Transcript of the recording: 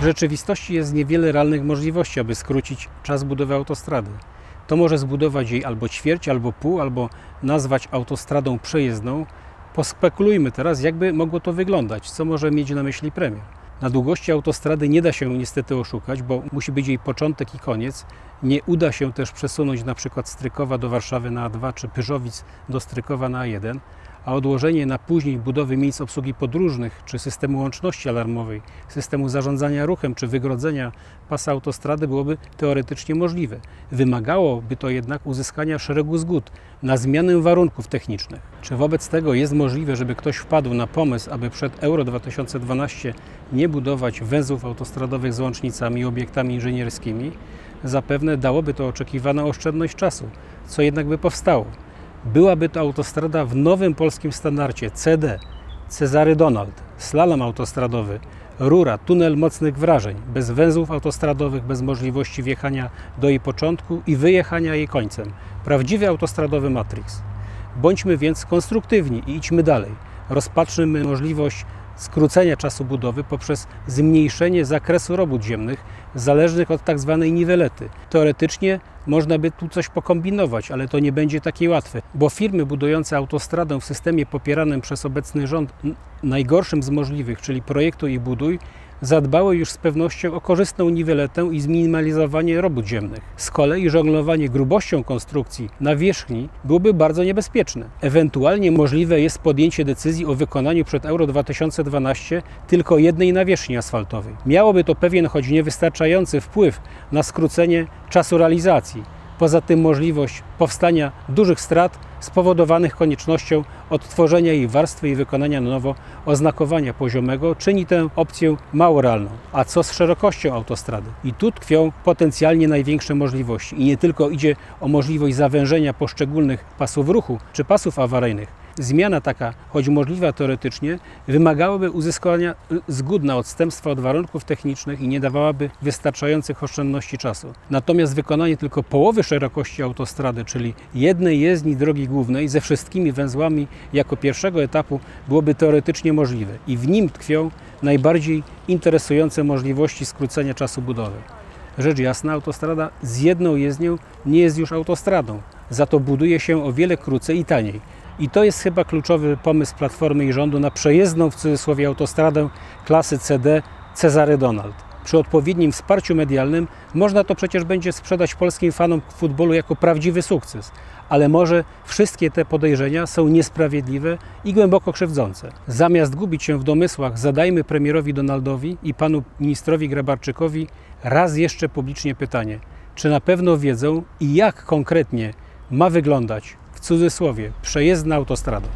W rzeczywistości jest niewiele realnych możliwości, aby skrócić czas budowy autostrady. To może zbudować jej albo ćwierć, albo pół, albo nazwać autostradą przejezdną. Pospekulujmy teraz, jakby mogło to wyglądać, co może mieć na myśli premier. Na długości autostrady nie da się niestety oszukać, bo musi być jej początek i koniec. Nie uda się też przesunąć na przykład Strykowa do Warszawy na A2 czy Pyżowic do Strykowa na A1 a odłożenie na później budowy miejsc obsługi podróżnych, czy systemu łączności alarmowej, systemu zarządzania ruchem, czy wygrodzenia pasa autostrady byłoby teoretycznie możliwe. Wymagałoby to jednak uzyskania szeregu zgód na zmianę warunków technicznych. Czy wobec tego jest możliwe, żeby ktoś wpadł na pomysł, aby przed Euro 2012 nie budować węzłów autostradowych z łącznicami i obiektami inżynierskimi? Zapewne dałoby to oczekiwaną oszczędność czasu, co jednak by powstało byłaby to autostrada w nowym polskim standardzie CD, Cezary Donald, slalom autostradowy, rura, tunel mocnych wrażeń, bez węzłów autostradowych, bez możliwości wjechania do jej początku i wyjechania jej końcem. Prawdziwy autostradowy Matrix. Bądźmy więc konstruktywni i idźmy dalej. Rozpatrzymy możliwość skrócenia czasu budowy poprzez zmniejszenie zakresu robót ziemnych zależnych od tzw. Tak niwelety. Teoretycznie można by tu coś pokombinować, ale to nie będzie takie łatwe, bo firmy budujące autostradę w systemie popieranym przez obecny rząd najgorszym z możliwych, czyli projektu i buduj, zadbały już z pewnością o korzystną niweletę i zminimalizowanie robót ziemnych. Z kolei żonglowanie grubością konstrukcji na wierzchni byłoby bardzo niebezpieczne. Ewentualnie możliwe jest podjęcie decyzji o wykonaniu przed Euro 2012 tylko jednej nawierzchni asfaltowej. Miałoby to pewien, choć niewystarczający wpływ na skrócenie czasu realizacji Poza tym możliwość powstania dużych strat spowodowanych koniecznością odtworzenia jej warstwy i wykonania na nowo oznakowania poziomego czyni tę opcję mało realną. A co z szerokością autostrady? I tu tkwią potencjalnie największe możliwości. I nie tylko idzie o możliwość zawężenia poszczególnych pasów ruchu czy pasów awaryjnych, Zmiana taka, choć możliwa teoretycznie, wymagałaby uzyskania zgód na odstępstwa od warunków technicznych i nie dawałaby wystarczających oszczędności czasu. Natomiast wykonanie tylko połowy szerokości autostrady, czyli jednej jezdni drogi głównej ze wszystkimi węzłami jako pierwszego etapu byłoby teoretycznie możliwe i w nim tkwią najbardziej interesujące możliwości skrócenia czasu budowy. Rzecz jasna, autostrada z jedną jezdnią nie jest już autostradą, za to buduje się o wiele krócej i taniej. I to jest chyba kluczowy pomysł Platformy i rządu na przejezdną w cudzysłowie autostradę klasy CD Cezary Donald. Przy odpowiednim wsparciu medialnym można to przecież będzie sprzedać polskim fanom futbolu jako prawdziwy sukces. Ale może wszystkie te podejrzenia są niesprawiedliwe i głęboko krzywdzące. Zamiast gubić się w domysłach, zadajmy premierowi Donaldowi i panu ministrowi Grabarczykowi raz jeszcze publicznie pytanie, czy na pewno wiedzą i jak konkretnie ma wyglądać w cudzysłowie, przejezdna autostrada.